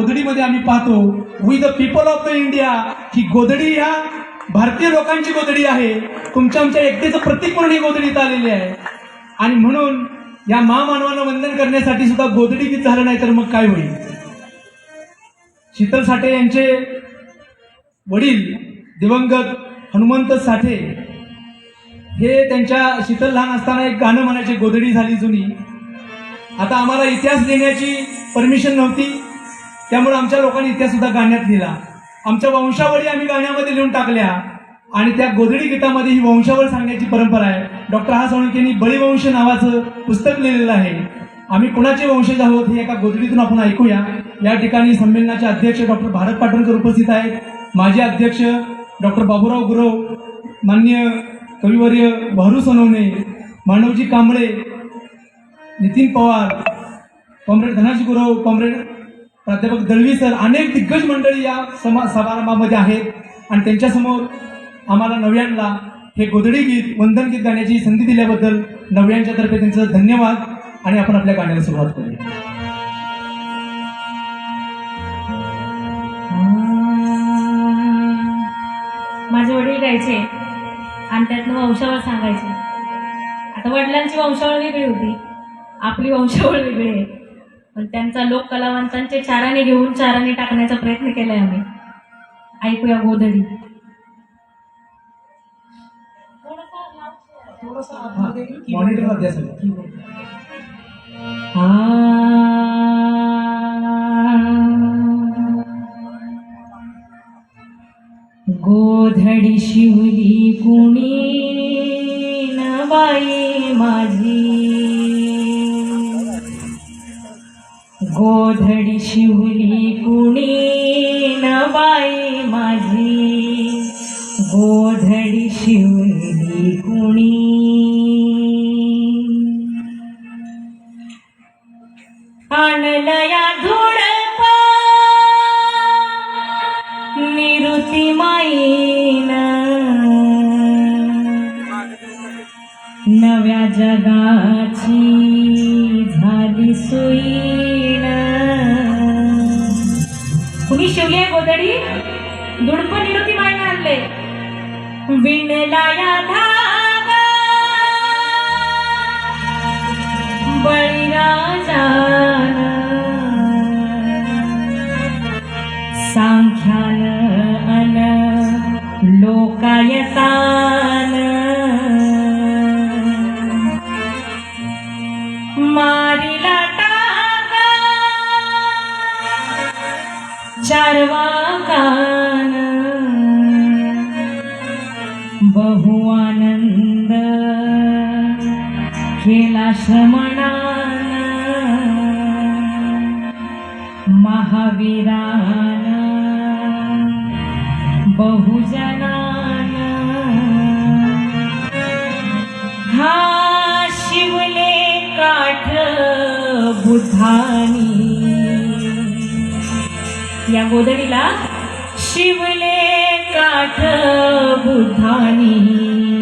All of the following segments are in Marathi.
गोधडीमध्ये आम्ही पाहतो we the people of the India ही गोधडी ह्या भारतीय लोकांची गोधडी आहे. तुमच्या आमच्या एकतेचं प्रतीक म्हणून ही गोधडी आलेली आहे. आणि म्हणून या महामानवानं वंदन करण्यासाठी सुद्धा गोधडी गीत झालं नाही तर मग काय होईल? शीतल साठे यांचे वडील दिवंगत हनुमंत साठे हे त्यांच्या शीतल लहान असताना एक गाणं म्हणायचे गोधडी झाली जुनी. आता आम्हाला इतिहास लिहिण्याची परमिशन नव्हती. त्यामुळे आमच्या लोकांनी इतिहास सुद्धा गाण्यात लिहिला. आमच्या वंशावळी आम्ही गाण्यामध्ये लिहून टाकल्या. आणि त्या गोधडी गीतामध्ये ही वंशावळ सांगण्याची परंपरा आहे. डॉक्टर हा साळुंकेंनी बळीवंश नावाचं पुस्तक लिहिलेलं आहे. आम्ही कुणाचे वंशज आहोत हे एका गोधडीतून आपण ऐकूया. या ठिकाणी संमेलनाचे अध्यक्ष डॉक्टर भारत पाटणकर उपस्थित आहेत. माजी अध्यक्ष डॉक्टर बाबूराव गुरव मान्य कविवर्य भारू सोनवणे मानवजी कांबळे नितीन पवार कॉम्रेड धनाजी गुरव कॉम्रेड प्राध्यापक दळवी सर अनेक दिग्गज मंडळी या समा समारंभामध्ये आहेत. आणि त्यांच्यासमोर आम्हाला नव्यांना हे गोधडी गीत वंदन गीत गाण्याची संधी दिल्याबद्दल नव्यांच्या तर्फे त्यांचं धन्यवाद. आणि आपण आपल्या गाण्याला सुरुवात करूया. माझे वडील गायचे. आणि त्यातनं वंशावळ सांगायचे. आता वडिलांची वंशावळ वेगळी होती. आपली वंशावळ वेगळी आहे. पण त्यांचा लोक कलावंतांचे चाराने घेऊन चाराने टाकण्याचा प्रयत्न केलाय आम्ही. ऐकूया गोधडी. गोधडी शिवली कुणी न बाई माझी. गोधडी शिवली कुणी नबाई माझी. गोधडी शिवली कुणी. आणलया धुळप निरुती माईन. नव्या जगाची झाली सुई. विणलाया धागा बळीराजान सांख्यान अन लोकायतान केला श्रमणान महावीरान. बहुजनान. हा शिवले काठ बुद्धानी. या गोदडीला शिवले काठ बुद्धानी.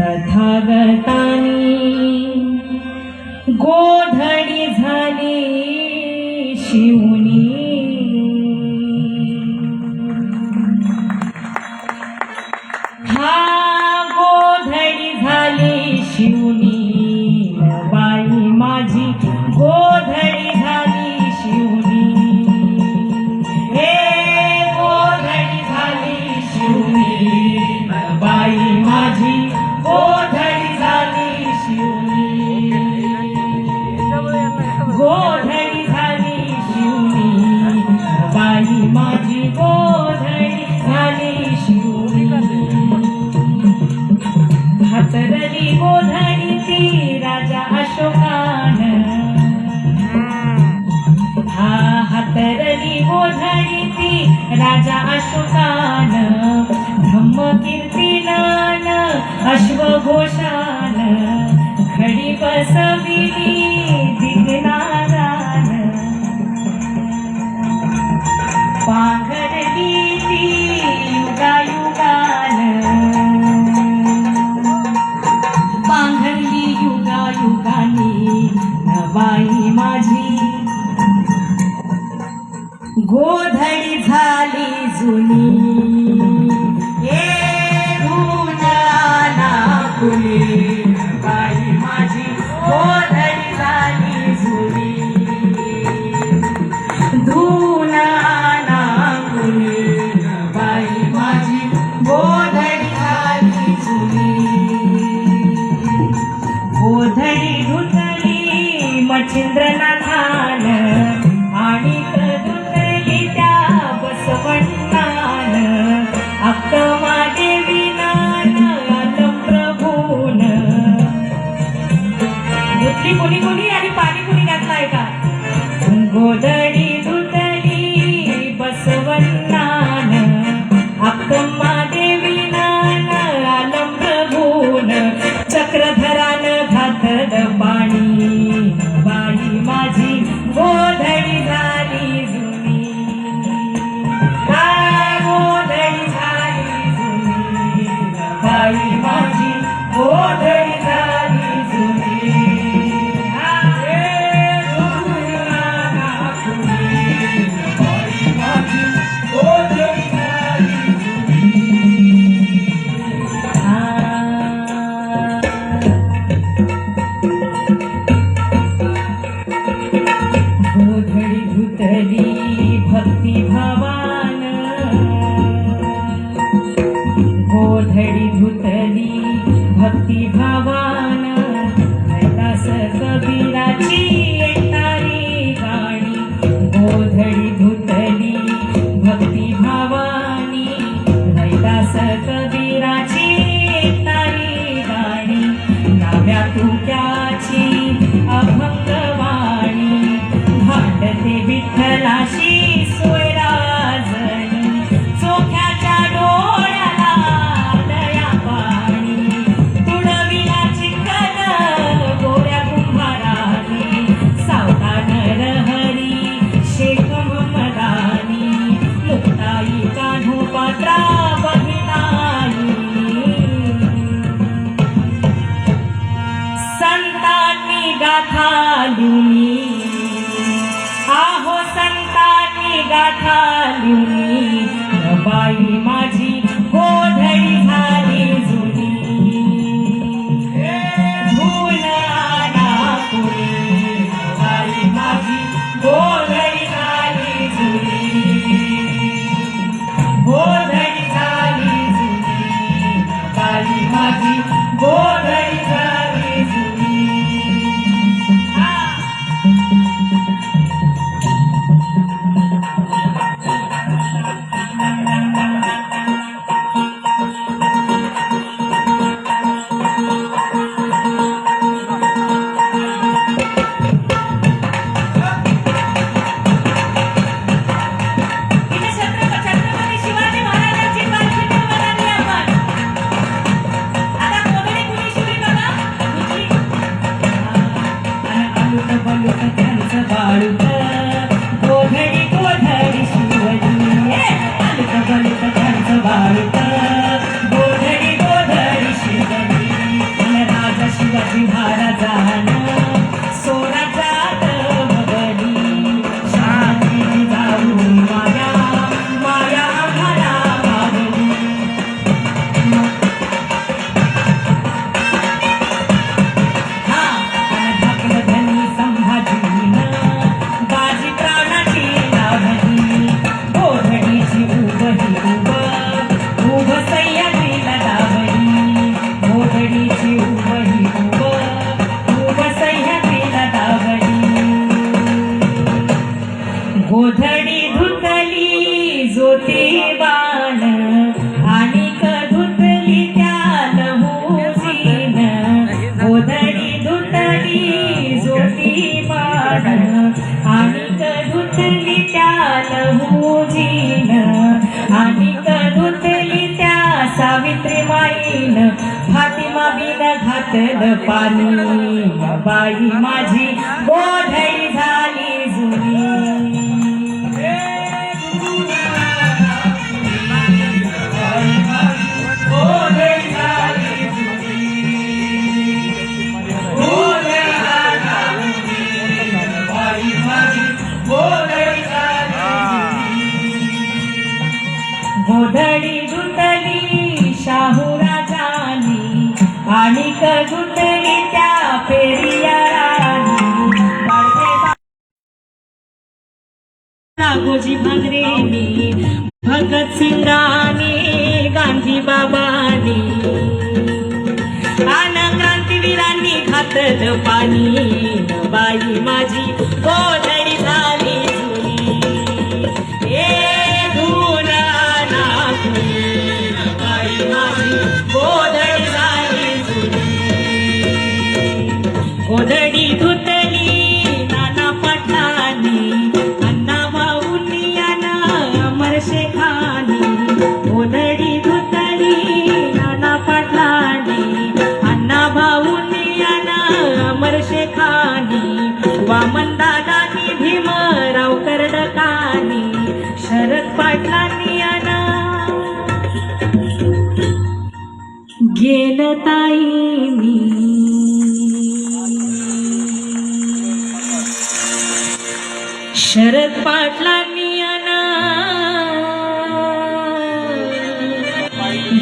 तथागतानी गोधडी झाली शिव ठाली बाई माझी गोधडी झाली जुनी. भूलाना पुरी बाई माझी गोधडी झाली जुनी. पाणी बाई माझी. राघोजी भांगरेनी भगत सिंगानी गांधी बाबानी. आन क्रांतीवीरांनी खातल पाणी बाई माझी गोधडी झाली ए धुना नाचली, बाई माझी गो गेल ताई मी. शरद पाटलांनी आना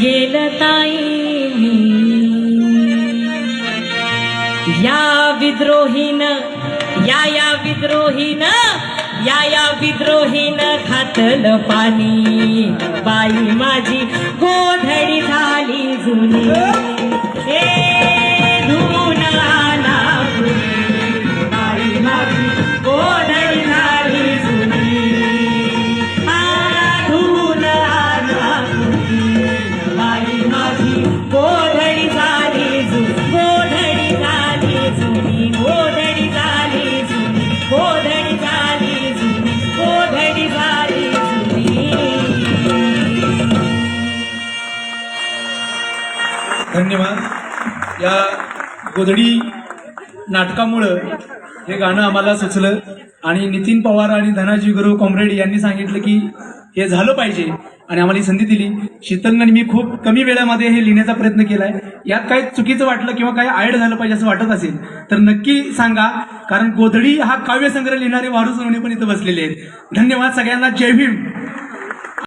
गेल ताई मी. या विद्रोहीन या या विद्रोहीन या या विद्रोहीन खातलं पाणी. बाई माझी गोधडी झाली जुनी. गोधडी नाटकामुळं हे गाणं आम्हाला सुचलं. आणि नितीन पवार आणि धनाजी गुरु कॉम्रेड यांनी सांगितलं की हे झालं पाहिजे. आणि आम्हाला ही संधी दिली. शीतलनं मी खूप कमी वेळामध्ये हे लिहिण्याचा प्रयत्न केलाय. यात काही चुकीचं वाटलं किंवा काही आयड झालं पाहिजे असं वाटत असेल तर नक्की सांगा. कारण गोधडी हा काव्यसंग्रह लिहिणारे वारू सोनवणे पण इथं बसलेले आहेत. धन्यवाद सगळ्यांना. जय भीम.